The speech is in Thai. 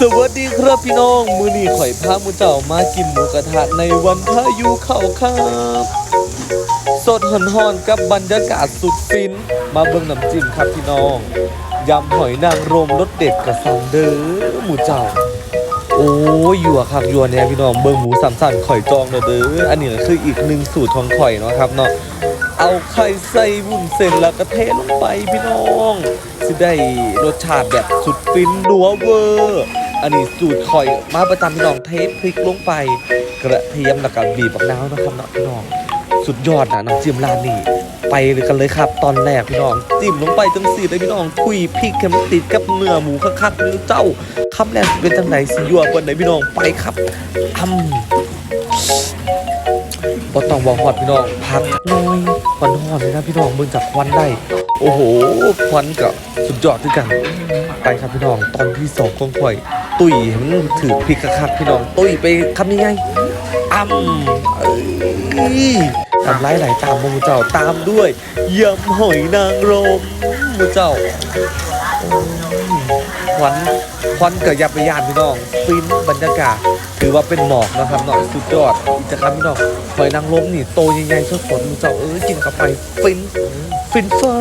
สวัสดีครับพี่น้อง มือนี้ข่อยพาหมูเจ้ามากินหมูกระทะในวันพายุเข้าครับ สดหอนๆกับบรรยากาศสุดฟิน มาเบิ่งน้ำจิ้มครับพี่น้อง ยำหอยนางรมรสเด็ดกระซังเด้อหมูเจ้า โอ้ยยัวครับยัวเนี่ยพี่น้องเบิ่งหมูสามสันข่อยจองเด้ออันนี้ก็คืออีกหนึ่งสูตรของข่อยเนาะครับเนาะเอาไข่ใส่วุ้นเส้นแล้วก็เทลงไปพี่น้องสิได้รสชาติแบบสุดฟินนัวเวอร์ อันนี้สูตรข่อยมาประจำพี่น้องเทพริกลงไป กระเทียมแล้วก็บีบบักนาวนะครับเนาะพี่น้อง สุดยอดนะน้ำจิ้มร้านนี้ไปเลยกันเลยครับ ตอนแรกพี่น้องจิ้มลงไปจังสีเลยพี่น้องคุยพริกเค็มติดกับเนื้อหมูคักๆนี่เจ้าคำแรกเป็นจังไหนสิยัวบนไหนพี่น้องไปครับทำบ่ต้องบอกฮอดพี่น้องพักน้อยควันหอนเลยนะพี่น้องเบิ่งจากควันได้โอ้โหควันก็สุดยอดด้วยกัน ไปครับพี่น้องตอนที่สองของข่อย ตุ้ยให้มันถือพริกคักๆพี่น้องตุ้ยไปคำยังไงอ้ำเอ้ยทำไรไหลตามมูเจ้าตามด้วยยำหอยนางรมมูเจ้าควันควันกับยับยานพี่น้องฟินบรรยากาศถือว่าเป็นหมอกนะครับเนาะสุดยอดอีกจะครับพี่น้องหอยนางรมนี่โตใหญ่ๆสดๆมูเจ้าเอ้ยกินเข้าไปฟินฟินเฟอ